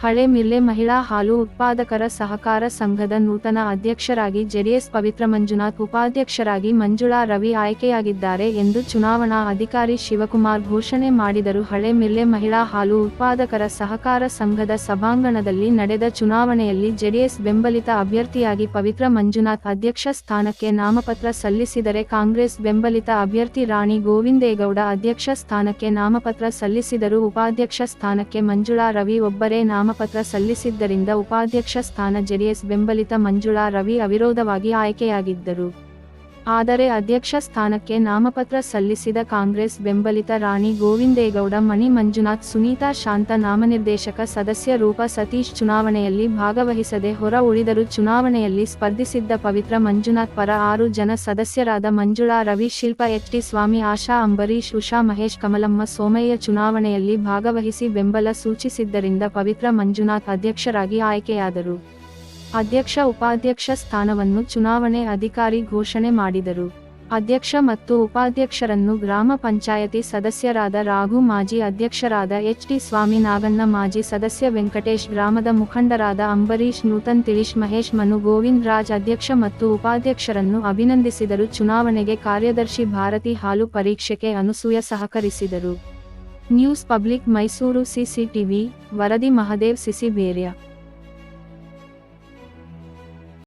ಹಳೆ ಮಿಲ್ಲೆ ಮಹಿಳಾ ಹಾಲು ಉತ್ಪಾದಕರ ಸಹಕಾರ ಸಂಘದ ನೂತನ ಅಧ್ಯಕ್ಷರಾಗಿ ಜೆಡಿಎಸ್ ಪವಿತ್ರ ಮಂಜುನಾಥ್, ಉಪಾಧ್ಯಕ್ಷರಾಗಿ ಮಂಜುಳಾ ರವಿ ಆಯ್ಕೆಯಾಗಿದ್ದಾರೆ ಎಂದು ಚುನಾವಣಾ ಅಧಿಕಾರಿ ಶಿವಕುಮಾರ್ ಘೋಷಣೆ ಮಾಡಿದರು. ಹಳೆ ಮಿಲ್ಲೆ ಮಹಿಳಾ ಹಾಲು ಉತ್ಪಾದಕರ ಸಹಕಾರ ಸಂಘದ ಸಭಾಂಗಣದಲ್ಲಿ ನಡೆದ ಚುನಾವಣೆಯಲ್ಲಿ ಜೆಡಿಎಸ್ ಬೆಂಬಲಿತ ಅಭ್ಯರ್ಥಿಯಾಗಿ ಪವಿತ್ರ ಮಂಜುನಾಥ್ ಅಧ್ಯಕ್ಷ ಸ್ಥಾನಕ್ಕೆ ನಾಮಪತ್ರ ಸಲ್ಲಿಸಿದರೆ ಕಾಂಗ್ರೆಸ್ ಬೆಂಬಲಿತ ಅಭ್ಯರ್ಥಿ ರಾಣಿ ಗೋವಿಂದೇಗೌಡ ಅಧ್ಯಕ್ಷ ಸ್ಥಾನಕ್ಕೆ ನಾಮಪತ್ರ ಸಲ್ಲಿಸಿದರು ಉಪಾಧ್ಯಕ್ಷ ಸ್ಥಾನಕ್ಕೆ ಮಂಜುಳಾ ರವಿ ಒಬ್ಬರೇ ನಾಮಪತ್ರ ಸಲ್ಲಿಸಿದ್ದರಿಂದ ಉಪಾಧ್ಯಕ್ಷ ಸ್ಥಾನ ಜೆಡಿಎಸ್ ಬೆಂಬಲಿತ ಮಂಜುಳಾ ರವಿ ಅವಿರೋಧವಾಗಿ ಆಯ್ಕೆಯಾಗಿದ್ದರು. ಆದರೆ ಅಧ್ಯಕ್ಷ ಸ್ಥಾನಕ್ಕೆ ನಾಮಪತ್ರ ಸಲ್ಲಿಸಿದ ಕಾಂಗ್ರೆಸ್ ಬೆಂಬಲಿತ ರಾಣಿ ಗೋವಿಂದೇಗೌಡ ಮಣಿ ಮಂಜುನಾಥ್ ಸುನೀತಾ ಶಾಂತ ನಾಮನಿರ್ದೇಶಕ ಸದಸ್ಯ ರೂಪ ಸತೀಶ್ ಚುನಾವಣೆಯಲ್ಲಿ ಭಾಗವಹಿಸದೆ ಹೊರ ಉಳಿದರು ಚುನಾವಣೆಯಲ್ಲಿ ಸ್ಪರ್ಧಿಸಿದ್ದ ಪವಿತ್ರ ಮಂಜುನಾಥ್ ಪರ ಆರು ಜನ ಸದಸ್ಯರಾದ ಮಂಜುಳಾ, ರವಿ, ಶಿಲ್ಪ ಎಚ್ ಟಿ ಸ್ವಾಮಿ, ಆಶಾ ಅಂಬರೀಶ್ ಉಷಾ, ಮಹೇಶ್, ಕಮಲಮ್ಮ, ಸೋಮಯ್ಯ ಚುನಾವಣೆಯಲ್ಲಿ ಭಾಗವಹಿಸಿ ಬೆಂಬಲ ಸೂಚಿಸಿದ್ದರಿಂದ ಪವಿತ್ರ ಮಂಜುನಾಥ್ ಅಧ್ಯಕ್ಷರಾಗಿ ಆಯ್ಕೆಯಾದರು. ಅಧ್ಯಕ್ಷ ಉಪಾಧ್ಯಕ್ಷ ಸ್ಥಾನವನ್ನು ಚುನಾವಣೆ ಅಧಿಕಾರಿ ಘೋಷಣೆ ಮಾಡಿದರು. ಅಧ್ಯಕ್ಷ ಮತ್ತು ಉಪಾಧ್ಯಕ್ಷರನ್ನು ಗ್ರಾಮ ಪಂಚಾಯತಿ ಸದಸ್ಯರಾದ ರಾಘು ಮಾಜಿ ಅಧ್ಯಕ್ಷರಾದ ಎಚ್ ಟಿ ಸ್ವಾಮಿ ನಾಗಣ್ಣ ಮಾಜಿ ಸದಸ್ಯ ವೆಂಕಟೇಶ್, ಗ್ರಾಮದ ಮುಖಂಡರಾದ ಅಂಬರೀಶ್ ನೂತನ್ ತಿಳಿಶ್ ಮಹೇಶ್, ಮನು ಗೋವಿಂದ್ ರಾಜ್ ಅಧ್ಯಕ್ಷ ಮತ್ತು ಉಪಾಧ್ಯಕ್ಷರನ್ನು ಅಭಿನಂದಿಸಿದರು. ಚುನಾವಣೆಗೆ ಕಾರ್ಯದರ್ಶಿ ಭಾರತಿ ಹಾಲು ಪರೀಕ್ಷೆಗೆ ಅನುಸೂಯ ಸಹಕರಿಸಿದರು. ನ್ಯೂಸ್ ಪಬ್ಲಿಕ್ ಮೈಸೂರು ಸಿಸಿಟಿವಿ, ವರದಿ ಮಹದೇವ್ ಸಿಸಿಬೇರ್ಯ